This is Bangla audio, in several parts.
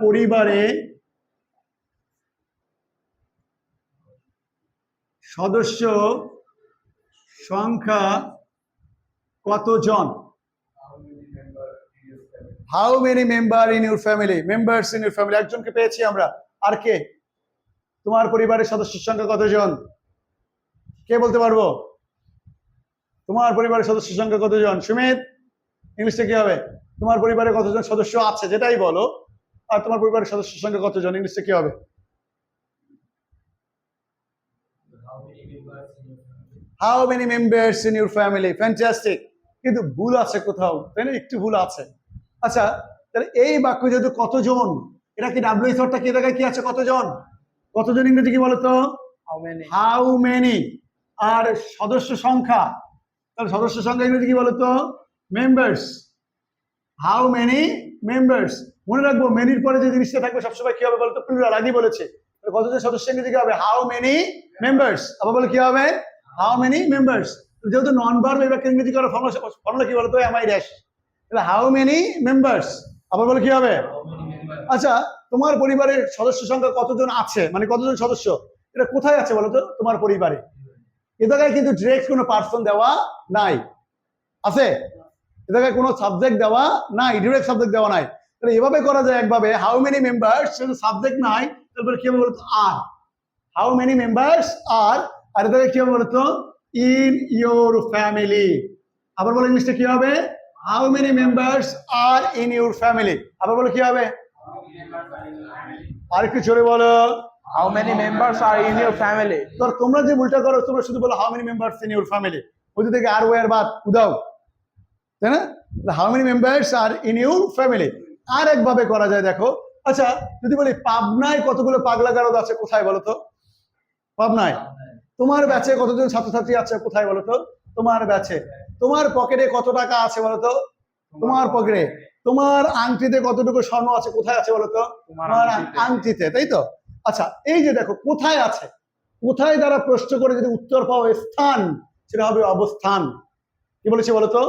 পরিবারে সদস্য সংখ্যা কতজন? How many member in your family members in your family একজনকে পেয়েছি আমরা। আর কে? তোমার পরিবারের সদস্যের সংখ্যা কতজন? কে বলতে পারব? তোমার পরিবারের সদস্যের সংখ্যা কতজন? সুমিত, ইংলিশটা কি হবে? তোমার পরিবারে কতজন সদস্য আছে? যেটাই বলো। আর তোমার পরিবারের সদস্যের সংখ্যা কতজন? ইংলিশে কি হবে? How many members in your family fantastic কিন্তু ভুল আছে কোথাও তাই না? একটু ভুল আছে। আচ্ছা তাহলে এই বাক্য যেহেতু কতজন এটা কি ডাব্লিউ থরটা কি জায়গায় কি আছে কতজন? কতজন ইংরেজি কি বলতো? হাউ মেনি আর সদস্য সংখ্যা তাহলে সদস্য সংখ্যা ইংরেজি কি বলতো? মেম্বার্স হাউ মেনি মেম্বার্স মনে রাখব মেনির পরে যে জিনিসটা থাকবে সবসময় কি হবে বলতো? প্লুরাল আগেই বলেছে। কতজন সদস্য ইংরেজি কি হবে? হাউ মেনি মেম্বার্স আবার বলে কি হবে? হাউ মেনি মেম্বার্স যেহেতু নন এই বাক্যে ইংরেজি করার ফর্মুলা কি বলতো? এম আই ড্যাশ তাহলে হাউ মেনি মেম্বার্স আবার বলে কি হবে? আচ্ছা তোমার পরিবারের সদস্য সংখ্যা কতজন আছে? মানে কতজন সদস্য? এটা কোথায় আছে বলতো? তোমার পরিবারে। এ জায়গায় কিন্তু ডিরেক্ট কোনো পার্সন দেওয়া নাই। আছে? এ জায়গায় কোনো সাবজেক্ট দেওয়া নাই। ডিরেক্ট সাবজেক্ট দেওয়া নাই। তাহলে এভাবে করা যায় একভাবে। হাউ মেনি মেম্বার্স সাবজেক্ট নাই। তারপরে কি হবে বলতো? আর হাউ মেনি মেম্বার্স আর আর এ জায়গায় কি হবে বলতো? ইন ইউর ফ্যামিলি আবার বলো ইংলিশটা কি হবে? How many members are in your family আবার বলো কি হবে? আর একটু জোরে বলো। How many members are in your family ধর তোমরা যে ভুলটা করো তোমরা শুধু বলো how many members in your family ওই থেকে আর ওয়ার বাদ উদাও। তাই না? How many members are in your family আর একভাবে করা যায় দেখো। আচ্ছা যদি বলি পাবনায় কতগুলো পাগলা গারদ আছে কোথায় বলো তো? পাবনায়? তোমার ব্যাচে কতজন ছাত্রছাত্রী আছে কোথায় বলো তো? তোমার ব্যাচে। তোমার পকেটে কত টাকা আছে বলো তো? তোমার পকেটে। তোমার আংটিতে কতটুকু স্বর্ণ আছে কোথায় আছে বলো তো? তোমার। আংটিতে। তাই তো? আচ্ছা এই যে দেখো কোথায় আছে? কোথায় দ্বারা প্রশ্ন করে যদি উত্তর পাও স্থান সেটা হবে অবস্থান। কি বলেছি বলতো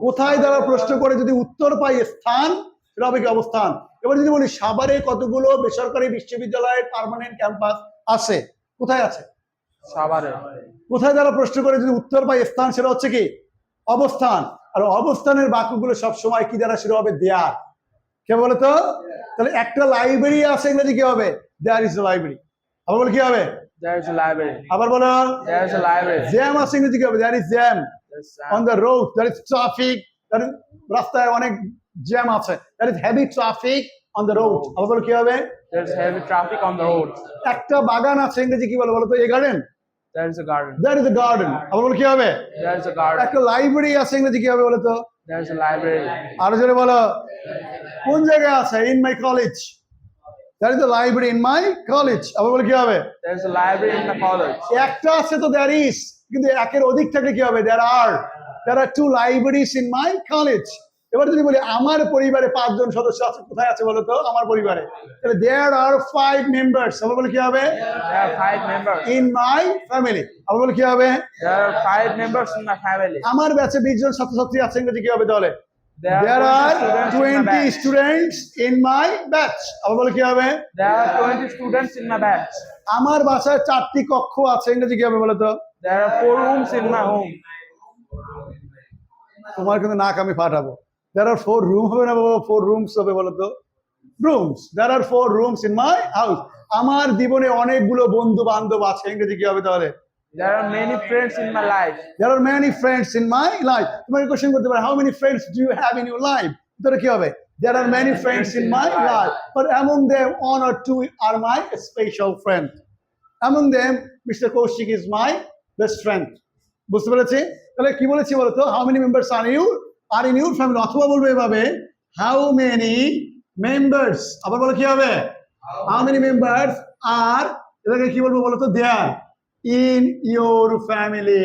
কোথায় দ্বারা প্রশ্ন করে যদি উত্তর পাই স্থান সেটা হবে কি অবস্থান? এবার যদি বলি সাভারে কতগুলো বেসরকারি বিশ্ববিদ্যালয়ের পার্মানেন্ট ক্যাম্পাস আছে? কোথায় আছে? সাভারে। কোথায় দ্বারা প্রশ্ন করে যদি উত্তর পাই স্থান সেটা হচ্ছে কি? অবস্থান। আর অবস্থানের বাক্যগুলো সব সময় কি দ্বারা শুরু হবে? দেয়ার কে বলতো তাহলে একটা লাইব্রেরি আছে ইংরেজি কি হবে? দেয়ার ইজ লাইব্রেরি আবার বলে কি হবে? আবার বলো। জ্যাম আছে ইংরেজি কি হবে? There is jam on the road there is traffic রাস্তায় অনেক জ্যাম আছে there is heavy traffic on the road আবার বলো কি হবে there's heavy traffic on the road. একটা বাগান আছে ইংরেজি কি বলে বলো তো এই garden there is a garden. There is a garden আবার বলো কি হবে there is a garden. একটা লাইব্রেরি আছে ইংরেজি কি হবে বলো তো there is a library. আরও জোরে বলো কোন জায়গায় আছে in my college there is a library in my college আবার বলে কি হবে there is a library in the college. একটা আছে তো দ্যার ইজ কিন্তু একের অধিক থাকলে কি হবে there are there are two libraries in my college এবার যদি বলি আমার পরিবারে পাঁচজন সদস্য আছে কোথায় আছে বলো তো? আমার পরিবারে। তাহলে দেয়ার আর ফাইভ মেম্বার্স আবার বলে কি হবে? ইন মাই ফ্যামিলি আবার বলে কি হবে? আমার ব্যাচে বিশ জন ছাত্রছাত্রী আছে ইংরেজি কি হবে তাহলে? There There are are 20 students in my batch students in my batch আবার বলে কি হবে? There are 20 students in my batch আমার বাসায় চারটি কক্ষ আছে ইংরেজি কি হবে বলো তো? There are four rooms in my home তোমার কিন্তু নাক আমি ফাটাবো। There are four room হবে না বাবা four rooms হবে বলো তো rooms there are four rooms in my house আমার জীবনে অনেকগুলো বন্ধু বান্ধব আছে ইংরেজি কি হবে তাহলে there are many friends in my life there are many friends in my life তোমাকে কোশ্চেন করতে পারে how many friends do you have in your life উত্তরে কি হবে there are many friends in my life but among them one or two are my special friend among them Mr. Kaushik is my best friend বুঝতে পেরেছি তাহলে কি বলেছি বলতো how many members are you are in your family অথবা বলব এভাবে হাউ মেনি মেম্বার্স আবার বলো কি হবে? হাউ মেনি মেম্বার্স আর এটাকে কি বলব বলতো there in your family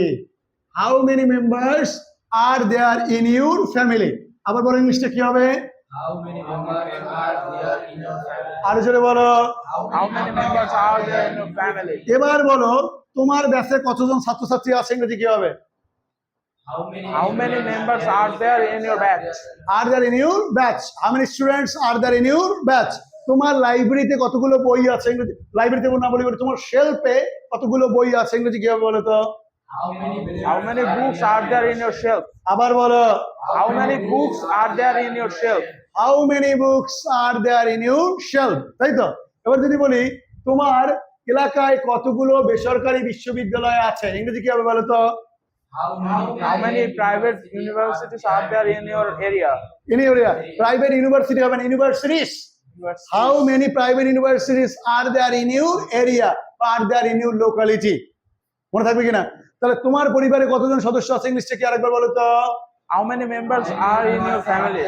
how many members are there in your family আবার বলো ইংলিশটা কি হবে? আর জোরে বলো। এবার বলো তোমার ব্যাচে কতজন ছাত্রছাত্রী আছে? ইংরেজি কি হবে? How many members are there in your batch are there in your batch how many students are there in your batch তোমার লাইব্রেরিতে কতগুলো বই আছে ইংরেজি লাইব্রেরিতে না বলি বলি, তোমার শেলফে কতগুলো বই আছে ইংরেজি কি হবে বলো তো How many books How many books are there in your shelf? আবার বলো How many books are there in your shelf? How many books are there in your shelf তাই তো এবার যদি বলি তোমার এলাকায় কতগুলো বেসরকারি বিশ্ববিদ্যালয় আছে ইংরেজি কি হবে বলো তো How many private universities are there in your area? In area private university হবে না universities how many private universities are there in your area are there in your locality মনে থাকবে কিনা? তাহলে তোমার পরিবারে কতজন সদস্য আছে ইংলিশটা কি আরেকবার বলো তো? How many members are in your family?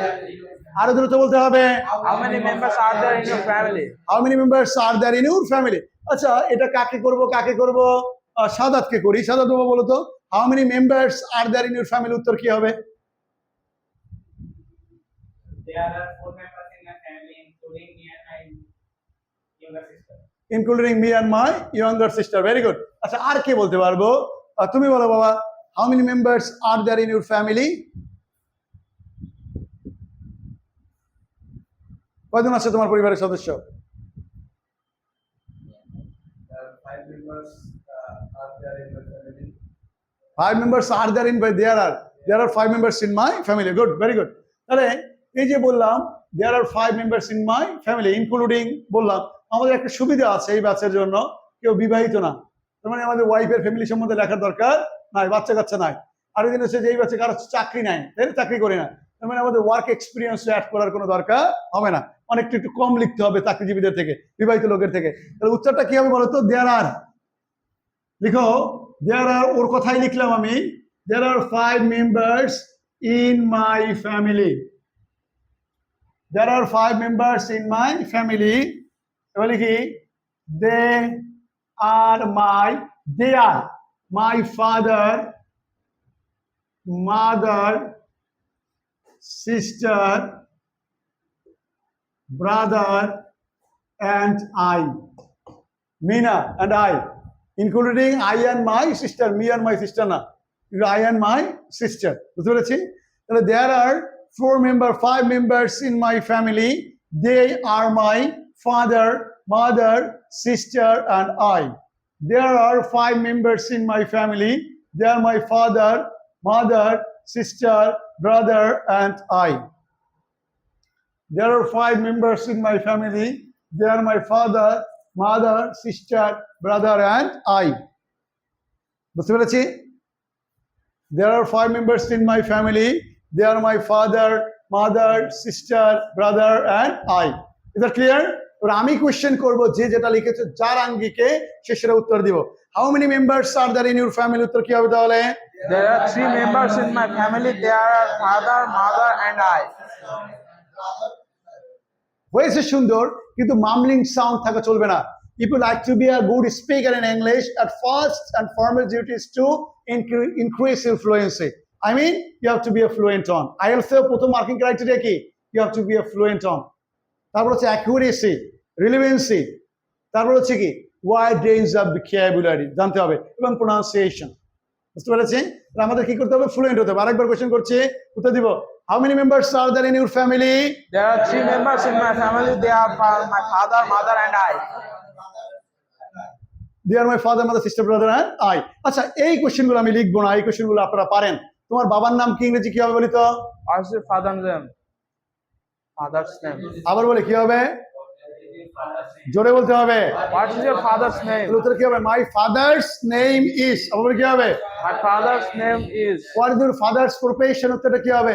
আরও দ্রুত বলতে হবে। How many members are there in your family? How many members are there in your family আচ্ছা এটা কাকে করব কাকে করব? সাদাতকে করি। সাদাত বাবা বলো তো। How many members are there in your family উত্তর কি হবে? There are four members in my family, including me and my younger sister. Including me and my younger sister very good আচ্ছা আর কে বলতে পারব? তুমি বলো বাবা how many members are there in your family কয়জন আছে তোমার পরিবারের সদস্য? Uh, five members uh, are there in the family? Five members are there in by there are there are five members in my family good very good তাহলে এই যে বললাম there are five members in my family including বললাম, আমাদের একটা সুবিধা আছে এই বাচ্চার জন্য, কেউ বিবাহিত না। তার মানে আমাদের ওয়াইফের ফ্যামিলি সম্বন্ধে লেখার দরকার নাই, বাচ্চা কাচ্চা নাই। আরেকদিন হচ্ছে যে এই বাচ্চা কারও চাকরি নাই, তাই? চাকরি করে না। তার মানে আমাদের ওয়ার্ক এক্সপিরিয়েন্স অ্যাড করার কোনো দরকার হবে না। অনেকটা একটু কম লিখতে হবে চাকরিজীবীদের থেকে, বিবাহিত লোকের থেকে। তাহলে উত্তরটা কি হবে বলো তো? দেয়ার আর লিখো। দেয়ার আর ওর কথাই লিখলাম আমি there are five members in my family there are five members in my family এবার লিখি they are my they are my father mother sister brother and I. Meena and I, including I and my sister, me and my sister না I and my sister. বুঝতে পেরেছি তাহলে there are four member, five members in my family. They are my father, mother, sister, and I. There are five members in my family. They are my father, mother, sister, brother, and I. There are five members in my family. They are my father, mother sister brother and I বুঝতে পেরেছি? There are five members in my family they are my father mother sister brother and I is it clear এবার আমি কোয়েশ্চেন করব যে যেটা লিখেছে যার আঙ্গিকে সে সেটা উত্তর দিব। How many members are there in your family উত্তর কি হবে তাহলে? There are three members in my family they are mother and I হয়েছে সুন্দর। কিন্তু মামলিং সাউন্ড থাকা চলবে না। If you like to be a good speaker in English at first and formal duties to increase your fluency I mean you have to be a fluent on আইএলসেও প্রথম মার্কিং ক্রাইটেরিয়া কি? You have to be a fluent on তারপর হচ্ছে অ্যাকুরেসি রিলিভেন্সি তারপর হচ্ছে কি? ওয়াইড রেঞ্জ অফ ভোকাবুলারি জানতে হবে, এবং প্রোনাউন্সিয়েশন বুঝতে পেরেছি তাহলে আমাদের কি করতে হবে? ফ্লুয়েন্ট হতে হবে। আরেকবার কোয়েশ্চেন করছি। উত্তর দিব। How many members are there in your family There are three members in my family. They are fa- my father, mother, and I. They are my father mother sister brother and I আচ্ছা এই কোশ্চেনগুলো আমি লিখব না। এই কোশ্চেনগুলো আপনারা পারেন। তোমার বাবার নাম কি ইংরেজি কি হবে বলি তো? What's father name? Father's name. আবার বলে কি হবে? জোরে বলতে হবে। Is your father's তাহলে name? উত্তর কি হবে? মাই ফাদার্স নেম ইজ আবার বলে কি হবে? My father's name is. What is your father's profession উত্তরটা কি হবে?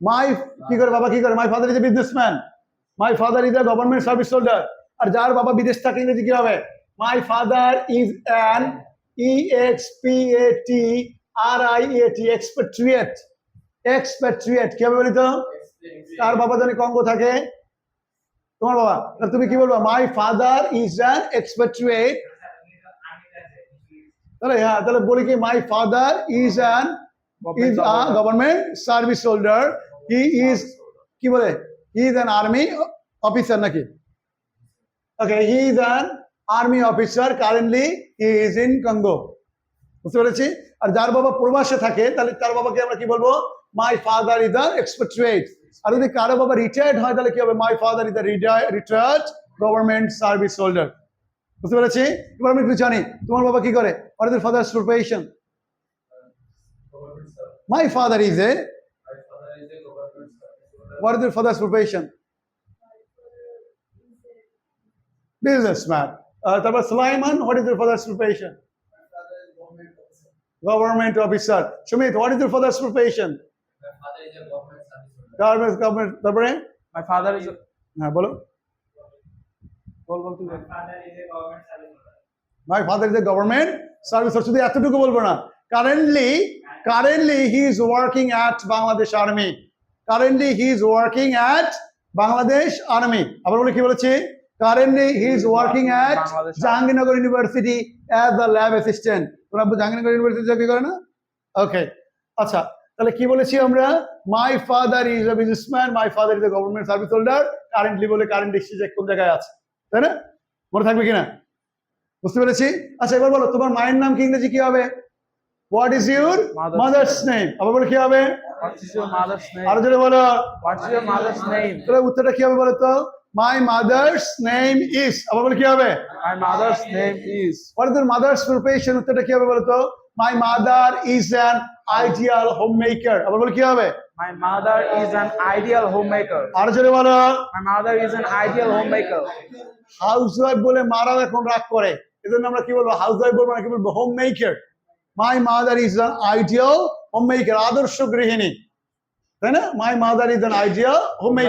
মাই কি করে বাবা, কি করে? My father is a businessman my father is a government service holder আর যার বাবা বিদেশ থাকে, ইংরেজি কি হবে? My father is an E X P R I A T expatriate expatriate কি হবে বলি তো? তার বাবা জানি কঙ্গো থাকে। তোমার বাবা তুমি কি বলব? My father is an expatriate তাহলে হ্যাঁ তাহলে বলি কি my father is an is a government service holder he is কি বলে? He is an army officer নাকি? Okay he is an army officer currently he is in Congo বুঝতে পেরেছি? আর যার বাবা প্রবাসে থাকে তাহলে তার বাবাকে আমরা কি বলব? মাই ফাদার ইজ আ এক্সপেট্রিয়েট আর যদি কারও বাবা রিটায়ার্ড হয় তাহলে কি হবে? My father is the retired government service holder বুঝতে পেরেছি এবার আমি একটু জানি তোমার বাবা কি করে what is the father's profession Government service. My father is a My father is a government service. holder. What is the father's profession businessman তারপর Sulaiman what is the father's profession My father is government officer. Government officer Sumit what is the father's profession My father is a government service. holder. Government government তারপরে My father is. a- হ্যাঁ বলো বল বল তুই is a. My father is a government service শুধু এতটুকু বলব না। Currently currently he is working at Bangladesh army currently he is working at Bangladesh army আবার বলে কি বলেছি? Currently he is working at Bangladesh Army। Jahangirnagar university as the lab assistant তোমরা জাহাঙ্গীরনগর ইউনিভার্সিটি চাকরি করে না? ওকে আচ্ছা তাহলে কি বলেছি আমরা? My father is a businessman my father is a government service holder currently বলে কারেন্ট এক্সচেঞ্জ কোন জায়গায় আছে? তাই না? মনে থাকবে কিনা? বুঝতে পেরেছি? আচ্ছা এবার বলো তোমার মায়ের নাম কি ইংরেজি কি হবে? What is your mother's name আবার বলে কি হবে? আরও জোরে বলো? তাহলে উত্তরটা কি হবে বলো তো? মাই মাদার্স নেম ইজ আবার বলে কি হবে? My mother's name is. What is your mother's profession উত্তরটা কি হবে বলো তো? My mother is an ideal homemaker আবার বলে কি হবে? My mother is an ideal homemaker. আরও জোরে বলো। My mother is an ideal homemaker. Housewife বলে মারা এখন রাগ করে। এজন্য আমরা কি বলব হাউস ওয়াইফ বলব না কি বলব homemaker my mother is an ideal homemaker আদর্শ গৃহিণী। তাই না? My mother is an ideal homemaker